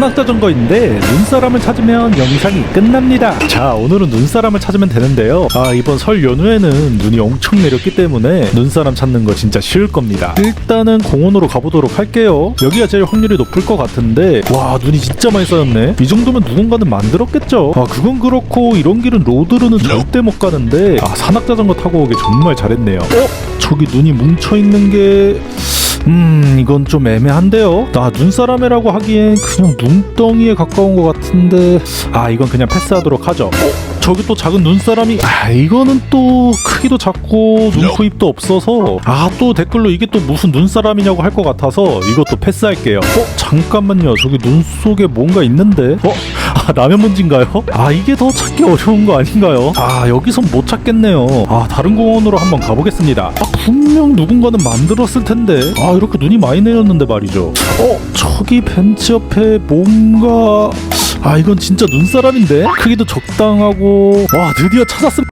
산악자전거인데 눈사람을 찾으면 영상이 끝납니다. 자 오늘은 눈사람을 찾으면 되는데요. 아 이번 설 연휴에는 눈이 엄청 내렸기 때문에 눈사람 찾는 거 진짜 쉬울 겁니다. 일단은 공원으로 가보도록 할게요. 여기가 제일 확률이 높을 것 같은데 와 눈이 진짜 많이 쌓였네. 이 정도면 누군가는 만들었겠죠. 아 그건 그렇고 이런 길은 로드로는 절대 못 가는데 아 산악자전거 타고 오기 정말 잘했네요. 어? 저기 눈이 뭉쳐 있는 게 음, 이건 좀 애매한데요. 나 눈사람이라고 하기엔 그냥 눈덩이에 가까운 것 같은데, 아, 이건 그냥 패스하도록 하죠. 어? 저기 또 작은 눈사람이, 아, 이거는 또 크기도 작고 눈, 코, 입도 없어서, 아, 또 댓글로 이게 또 무슨 눈사람이냐고 할 것 같아서 이것도 패스할게요. 어? 잠깐만요. 저기 눈 속에 뭔가 있는데? 어? 아, 라면 문제인가요? 아, 이게 더 찾기 어려운 거 아닌가요? 아, 여기선 못 찾겠네요. 아, 다른 공원으로 한번 가보겠습니다. 아, 분명 누군가는 만들었을 텐데. 아, 이렇게 눈이 많이 내렸는데 말이죠. 어, 저기 벤치 옆에 뭔가. 아, 이건 진짜 눈사람인데? 크기도 적당하고. 와, 드디어 찾았습니다.